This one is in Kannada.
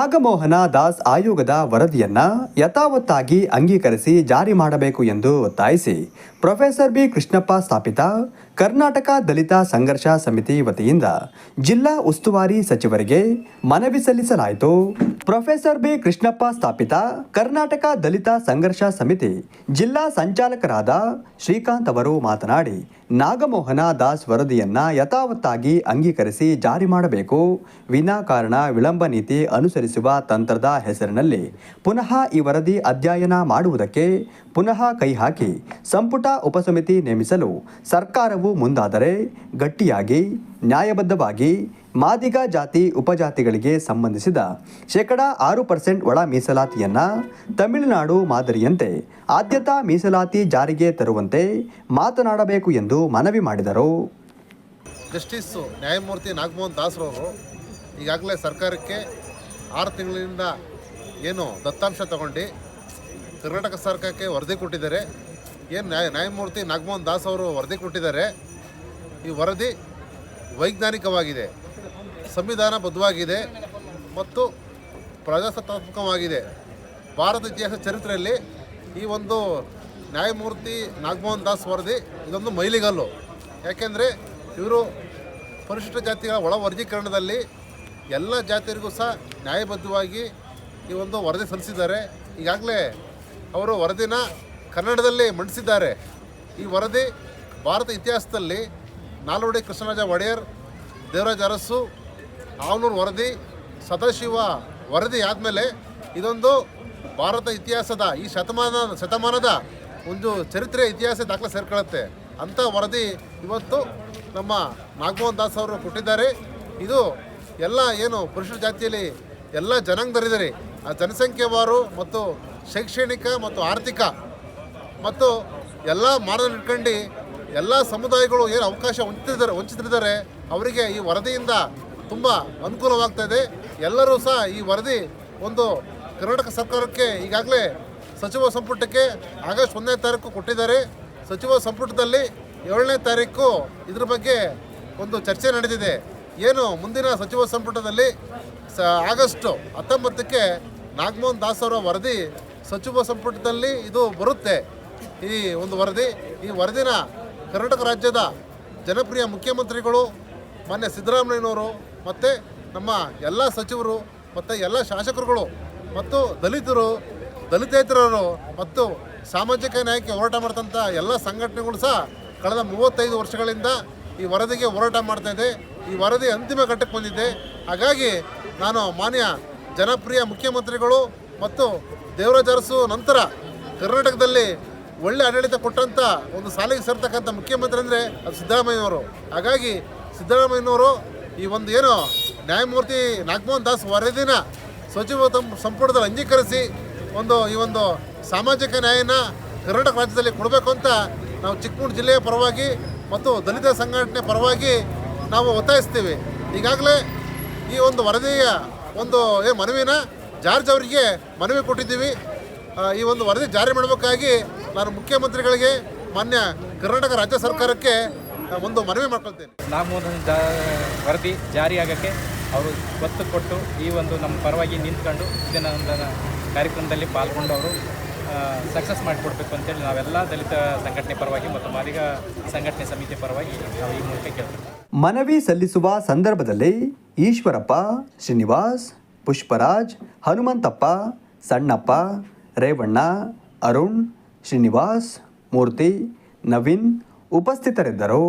ನಾಗಮೋಹನ ದಾಸ್ ಆಯೋಗದ ವರದಿಯನ್ನ ಯಥಾವತ್ತಾಗಿ ಅಂಗೀಕರಿಸಿ ಜಾರಿ ಮಾಡಬೇಕು ಎಂದು ಒತ್ತಾಯಿಸಿ ಪ್ರೊಫೆಸರ್ ಬಿ ಕೃಷ್ಣಪ್ಪ ಸ್ಥಾಪಿತ ಕರ್ನಾಟಕ ದಲಿತ ಸಂಘರ್ಷ ಸಮಿತಿ ವತಿಯಿಂದ ಜಿಲ್ಲಾ ಉಸ್ತುವಾರಿ ಸಚಿವರಿಗೆ ಮನವಿ ಸಲ್ಲಿಸಲಾಯಿತು. ಪ್ರೊಫೆಸರ್ ಬಿ ಕೃಷ್ಣಪ್ಪ ಸ್ಥಾಪಿತ ಕರ್ನಾಟಕ ದಲಿತ ಸಂಘರ್ಷ ಸಮಿತಿ ಜಿಲ್ಲಾ ಸಂಚಾಲಕರಾದ ಶ್ರೀಕಾಂತ್ ಅವರು ಮಾತನಾಡಿ, ನಾಗಮೋಹನ ದಾಸ್ ವರದಿಯನ್ನ ಯಥಾವತ್ತಾಗಿ ಅಂಗೀಕರಿಸಿ ಜಾರಿ ಮಾಡಬೇಕು. ವಿನಾಕಾರಣ ವಿಳಂಬ ನೀತಿ ಅನುಸರಿಸುವ ತಂತ್ರದ ಹೆಸರಿನಲ್ಲಿ ಪುನಃ ಈ ವರದಿ ಅಧ್ಯಯನ ಮಾಡುವುದಕ್ಕೆ ಪುನಃ ಕೈ ಹಾಕಿ, ಸಂಪುಟ ಉಪಸಮಿತಿ ನೇಮಿಸಲು ಸರ್ಕಾರವು ಮುಂದಾದರೆ ಗಟ್ಟಿಯಾಗಿ, ನ್ಯಾಯಬದ್ಧವಾಗಿ ಮಾದಿಗ ಜಾತಿ ಉಪಜಾತಿಗಳಿಗೆ ಸಂಬಂಧಿಸಿದ ಶೇಕಡ ಆರು ಪರ್ಸೆಂಟ್ ಒಳ ಮೀಸಲಾತಿಯನ್ನು ತಮಿಳುನಾಡು ಮಾದರಿಯಂತೆ ಆದ್ಯತಾ ಮೀಸಲಾತಿ ಜಾರಿಗೆ ತರುವಂತೆ ಮಾತನಾಡಬೇಕು ಎಂದು ಮನವಿ ಮಾಡಿದರು. ಜಸ್ಟಿಸ್ ನ್ಯಾಯಮೂರ್ತಿ ನಾಗಮೋಹನ್ ದಾಸ್ರವರು ಈಗಾಗಲೇ ಸರ್ಕಾರಕ್ಕೆ ಆರು ತಿಂಗಳಿಂದ ಏನು ದತ್ತಾಂಶ ತಗೊಂಡು ಕರ್ನಾಟಕ ಸರ್ಕಾರಕ್ಕೆ ವರದಿ ಕೊಟ್ಟಿದ್ದಾರೆ. ಏನು ನ್ಯಾಯ, ನ್ಯಾಯಮೂರ್ತಿ ನಾಗಮೋಹನ್ ದಾಸ್ ಅವರು ವರದಿ ಕೊಟ್ಟಿದ್ದಾರೆ. ಈ ವರದಿ ವೈಜ್ಞಾನಿಕವಾಗಿದೆ, ಸಂವಿಧಾನಬದ್ಧವಾಗಿದೆ ಮತ್ತು ಪ್ರಜಾಸತ್ತಾತ್ಮಕವಾಗಿದೆ. ಭಾರತ ಇತಿಹಾಸ ಚರಿತ್ರೆಯಲ್ಲಿ ಈ ಒಂದು ನ್ಯಾಯಮೂರ್ತಿ ನಾಗಮೋಹನ್ ದಾಸ್ ವರದಿ ಇದೊಂದು ಮೈಲಿಗಲ್ಲು. ಯಾಕೆಂದರೆ ಇವರು ಪರಿಶಿಷ್ಟ ಜಾತಿಗಳ ಒಳ ವರ್ಗೀಕರಣದಲ್ಲಿ ಎಲ್ಲ ಜಾತಿಯರಿಗೂ ಸಹ ನ್ಯಾಯಬದ್ಧವಾಗಿ ಈ ಒಂದು ವರದಿ ಸಲ್ಲಿಸಿದ್ದಾರೆ. ಈಗಾಗಲೇ ಅವರು ವರದಿನ ಕನ್ನಡದಲ್ಲಿ ಮಂಡಿಸಿದ್ದಾರೆ. ಈ ವರದಿ ಭಾರತ ಇತಿಹಾಸದಲ್ಲಿ ನಾಲ್ವಡಿ ಕೃಷ್ಣರಾಜ ಒಡೆಯರ್, ದೇವರಾಜ ಅರಸು ಆವನೂರು ವರದಿ, ಸದಾಶಿವ ವರದಿ ಆದಮೇಲೆ ಇದೊಂದು ಭಾರತ ಇತಿಹಾಸದ ಈ ಶತಮಾನ ಶತಮಾನದ ಒಂದು ಚರಿತ್ರೆ ಇತಿಹಾಸ ದಾಖಲೆ ಸೇರ್ಕೊಳ್ಳುತ್ತೆ. ಅಂಥ ವರದಿ ಇವತ್ತು ನಮ್ಮ ನಾಗಮೋಹನ್ ದಾಸ್ ಅವರು ಕೊಟ್ಟಿದ್ದಾರೆ. ಇದು ಎಲ್ಲ ಏನು ಪುರುಷ ಜಾತಿಯಲ್ಲಿ ಎಲ್ಲ ಜನಾಂಗದರಿದ್ದಾರೆ ಆ ಜನಸಂಖ್ಯೆವಾರು ಮತ್ತು ಶೈಕ್ಷಣಿಕ ಮತ್ತು ಆರ್ಥಿಕ ಮತ್ತು ಎಲ್ಲ ಮಾರ್ಗ ಇಟ್ಕೊಂಡು ಎಲ್ಲ ಸಮುದಾಯಗಳು ಏನು ಅವಕಾಶ ವಂಚಿತರಿದ್ದಾರೆ ವಂಚಿತರಿದ್ದಾರೆ, ಅವರಿಗೆ ಈ ವರದಿಯಿಂದ ತುಂಬ ಅನುಕೂಲವಾಗ್ತಾ ಇದೆ ಎಲ್ಲರೂ ಸಹ ಈ ವರದಿ ಒಂದು ಕರ್ನಾಟಕ ಸರ್ಕಾರಕ್ಕೆ ಈಗಾಗಲೇ ಸಚಿವ ಸಂಪುಟಕ್ಕೆ ಆಗಸ್ಟ್ ಒಂದನೇ ತಾರೀಕು ಕೊಟ್ಟಿದ್ದಾರೆ. ಸಚಿವ ಸಂಪುಟದಲ್ಲಿ ಏಳನೇ ತಾರೀಕು ಇದ್ರ ಬಗ್ಗೆ ಒಂದು ಚರ್ಚೆ ನಡೆದಿದೆ. ಏನು ಮುಂದಿನ ಸಚಿವ ಸಂಪುಟದಲ್ಲಿ ಸ ಆಗಸ್ಟ್ ಹತ್ತೊಂಬತ್ತಕ್ಕೆ ನಾಗಮೋಹನ್ ದಾಸ್ ಅವರ ವರದಿ ಸಚಿವ ಸಂಪುಟದಲ್ಲಿ ಇದು ಬರುತ್ತೆ. ಈ ಒಂದು ವರದಿ, ಈ ವರದಿನ ಕರ್ನಾಟಕ ರಾಜ್ಯದ ಜನಪ್ರಿಯ ಮುಖ್ಯಮಂತ್ರಿಗಳು, ಮಾನ್ಯ ಸಿದ್ದರಾಮಯ್ಯನವರು ಮತ್ತು ನಮ್ಮ ಎಲ್ಲ ಸಚಿವರು ಮತ್ತು ಎಲ್ಲ ಶಾಸಕರುಗಳು ಮತ್ತು ದಲಿತರು, ದಲಿತೇತರರು ಮತ್ತು ಸಾಮಾಜಿಕ ನ್ಯಾಯಕ್ಕೆ ಹೋರಾಟ ಮಾಡ್ತಂಥ ಎಲ್ಲ ಸಂಘಟನೆಗಳು ಸಹ ಕಳೆದ ಮೂವತ್ತೈದು ವರ್ಷಗಳಿಂದ ಈ ವರದಿಗೆ ಹೋರಾಟ ಮಾಡ್ತಾ ಇದೆ. ಈ ವರದಿ ಅಂತಿಮ ಘಟ್ಟಕ್ಕೆ ಬಂದಿದೆ. ಹಾಗಾಗಿ ನಾನು ಮಾನ್ಯ ಜನಪ್ರಿಯ ಮುಖ್ಯಮಂತ್ರಿಗಳು ಮತ್ತು ದೇವರಾಜ ಅರಸು ನಂತರ ಕರ್ನಾಟಕದಲ್ಲಿ ಒಳ್ಳೆ ಆಡಳಿತ ಕೊಟ್ಟಂಥ ಒಂದು ಸಾಲಿಗೆ ಸೇರ್ತಕ್ಕಂಥ ಮುಖ್ಯಮಂತ್ರಿ ಅಂದರೆ ಅದು ಸಿದ್ದರಾಮಯ್ಯನವರು. ಹಾಗಾಗಿ ಸಿದ್ದರಾಮಯ್ಯನವರು ಈ ಒಂದು ಏನು ನ್ಯಾಯಮೂರ್ತಿ ನಾಗಮೋಹನ್ ದಾಸ್ ವರದಿನ ಸಚಿವ ತಮ್ಮ ಸಂಪುಟದಲ್ಲಿ ಅಂಗೀಕರಿಸಿ ಒಂದು ಈ ಒಂದು ಸಾಮಾಜಿಕ ನ್ಯಾಯನ ಕರ್ನಾಟಕ ರಾಜ್ಯದಲ್ಲಿ ಕೊಡಬೇಕು ಅಂತ ನಾವು ಚಿಕ್ಕಮಗಳೂರು ಜಿಲ್ಲೆಯ ಪರವಾಗಿ ಮತ್ತು ದಲಿತ ಸಂಘಟನೆ ಪರವಾಗಿ ನಾವು ಒತ್ತಾಯಿಸ್ತೀವಿ. ಈಗಾಗಲೇ ಈ ಒಂದು ವರದಿಯ ಒಂದು ಏನು ಮನವಿನ ಜಾರ್ಜ್ ಅವರಿಗೆ ಮನವಿ ಕೊಟ್ಟಿದ್ದೀವಿ. ಈ ಒಂದು ವರದಿ ಜಾರಿ ಮಾಡಬೇಕಾಗಿ ನಾನು ಮುಖ್ಯಮಂತ್ರಿಗಳಿಗೆ ಮಾನ್ಯ ಕರ್ನಾಟಕ ರಾಜ್ಯ ಸರ್ಕಾರಕ್ಕೆ ಒಂದು ಮನವಿ ಮಾಡ್ಕೊಳ್ತೇನೆ. ನಾವು ಜಾ ವರದಿ ಜಾರಿಯಾಗಕ್ಕೆ ಅವರು ಒತ್ತು ಕೊಟ್ಟು ಈ ಒಂದು ನಮ್ಮ ಪರವಾಗಿ ನಿಂತ್ಕೊಂಡು ಇದನ್ನ ಒಂದು ಕಾರ್ಯಕ್ರಮದಲ್ಲಿ ಪಾಲ್ಗೊಂಡು ಅವರು ಸಕ್ಸಸ್ ಮಾಡಿಕೊಡ್ಬೇಕು ಅಂತೇಳಿ ನಾವೆಲ್ಲ ದಲಿತ ಸಂಘಟನೆ ಪರವಾಗಿ ಮತ್ತು ಮಾದಿಗ ಸಂಘಟನೆ ಸಮಿತಿ ಪರವಾಗಿ ನಾವು ಈ ಮೂಲಕ ಕೇಳ್ತೀವಿ. ಮನವಿ ಸಲ್ಲಿಸುವ ಸಂದರ್ಭದಲ್ಲಿ ಈಶ್ವರಪ್ಪ ಶ್ರೀನಿವಾಸ್ ಪುಷ್ಪರಾಜ್ ಹನುಮಂತಪ್ಪ ಸಣ್ಣಪ್ಪ ರೇವಣ್ಣ ಅರುಣ್ ಶ್ರೀನಿವಾಸ್ ಮೂರ್ತಿ ನವೀನ್ ಉಪಸ್ಥಿತರಿದ್ದರು.